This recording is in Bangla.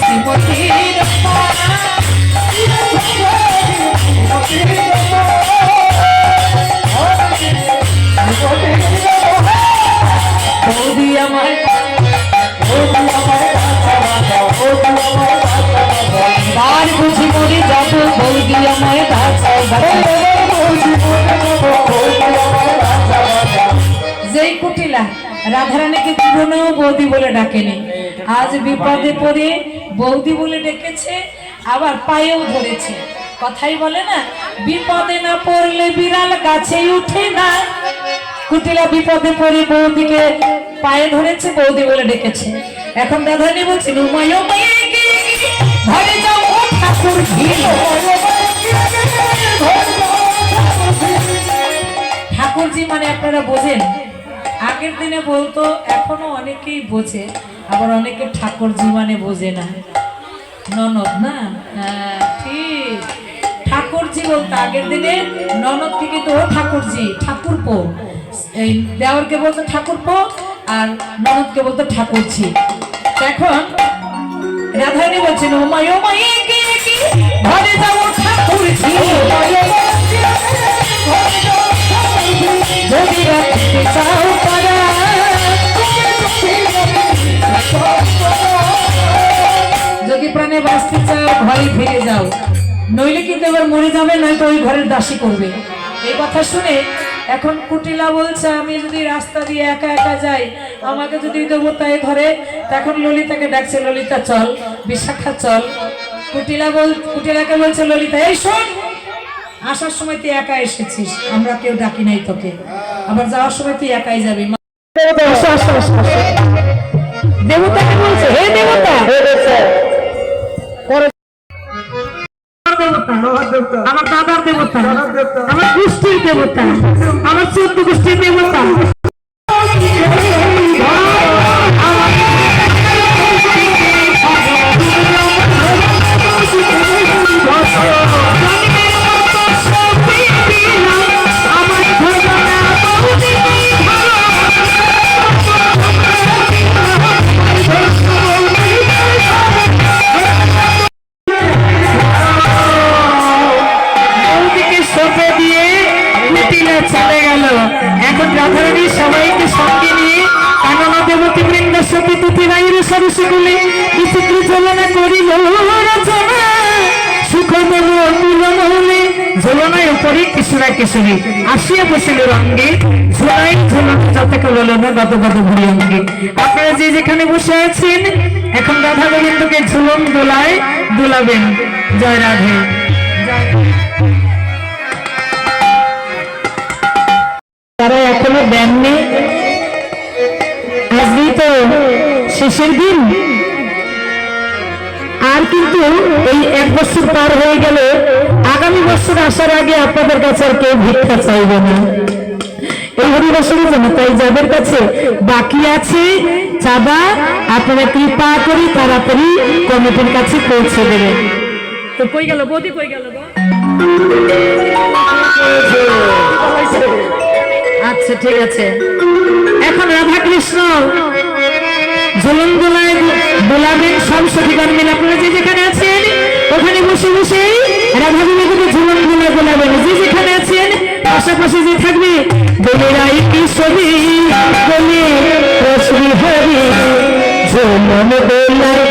শ্রীমতীর আমার বার বুঝি মরে যাব বৌদি আমায় যেই কুটিলা, রাধারানীকে জীবনেও বৌদি বলে ডাকেনি। আজ বিপদে পড়ে বৌদি বলে ডেকেছে, আবার পায়েও ধরেছে। কথাই বলে না, বিপদে না পড়লে বিড়াল গাছে উঠে না। কুটিলা বিপদে পড়ে বৌদিকে পায়ে ধরেছে, বৌদি বলে ডেকেছে। এখন ঘরে যাও, ও ঠাকুর ঠাকুরজি মানে আপনারা বোঝেন আগের দিনে বলতো, এখনও অনেকেই বোঝে, আবার অনেকে ঠাকুরজি মানে বোঝে না। ননদ না? হ্যাঁ ঠিক। ঠাকুরজি বলতো, আগের দিনে ননদ থেকে তো ঠাকুরজি, ঠাকুরপো। এই দেওরকে বলতো ঠাকুর ঠাকুরপো, আর ননদকে বলতো ঠাকুরজি এখন রাধারানী বলছেন, ও মাই ও মাই একে একে ঘরে যাব ঠাকুরজি প্রাণে বাঁচতে চাও, ঘরে ফিরে যাও। নইলে কিন্তু এবার মরে যাবে, নয়তো ওই ঘরের দাসী করবে। এই কথা শুনে এখন কুটিলা বলছে, আমি যদি রাস্তা দিয়ে একা একা যাই, আমাকে যদি দেবতায় ধরে, তখন ললিতাকে ডাকছে, ললিতা, চল, বিশাখা, চল। কুটিলা বল, কুটিলাকে বলছে, ললিতা, এই শোন, আসার সময় তুই একা এসেছিস, আমরা কেউ ডাকি নাই তোকে। আবার যাওয়ার সময় তুই একাই যাবি। দেবতাকে বলছে, হে দেবতা আমার দাদার দেবতা আমার গোষ্ঠীর দেবতা আমার চোদ্দ গোষ্ঠীর দেবতা। চলে গেল। এখন রাধারানী সবাইকে সঙ্গে নিয়ে কাননা দেবতী বৃন্দ সতী তুতি রাইর সরসগুলি বিচিত্র জ্বলনা করিল। কিশোরা আসিয়া বসিল রঙ্গে। ঝোলাই ঝোলন যাতে করল গত গত ঘুরি অঙ্গে। আপনারা যে যেখানে বসে আছেন, এখন রাধা গোবিন্দকে ঝুলন দোলায় দোলাবেন। জয় রাধে। দেননি আজকেই তো শেষের দিন। আর কিন্তু এই এক বছর পার হয়ে গেলে আগামী বছর আসার আগে আপনাদের কাছে আর কেউ ভিক্ষা চাইবে না। এই হরিবাসনের জন্য তাই যাদের কাছে বাকি আছে চাঁদা আপনারা কৃপা করি তাড়াতাড়ি কমিটির কাছে পৌঁছে দেবেন। তো কই গেল বৌদি? কই গেল? আচ্ছা ঠিক আছে। এখন রাধা কৃষ্ণ ঝুলন দোলায় দোলাবেন সব সখীগণ মিলে আপনারা যে যেখানে আছেন, ওখানে বসে বসে রাধা বিনোদকে ঝুলন দোলায় দোলাবেন যে যেখানে আছেন, পাশাপাশি যে থাকবে বলে কি কিশোরী বলে ঝুলন দোলায়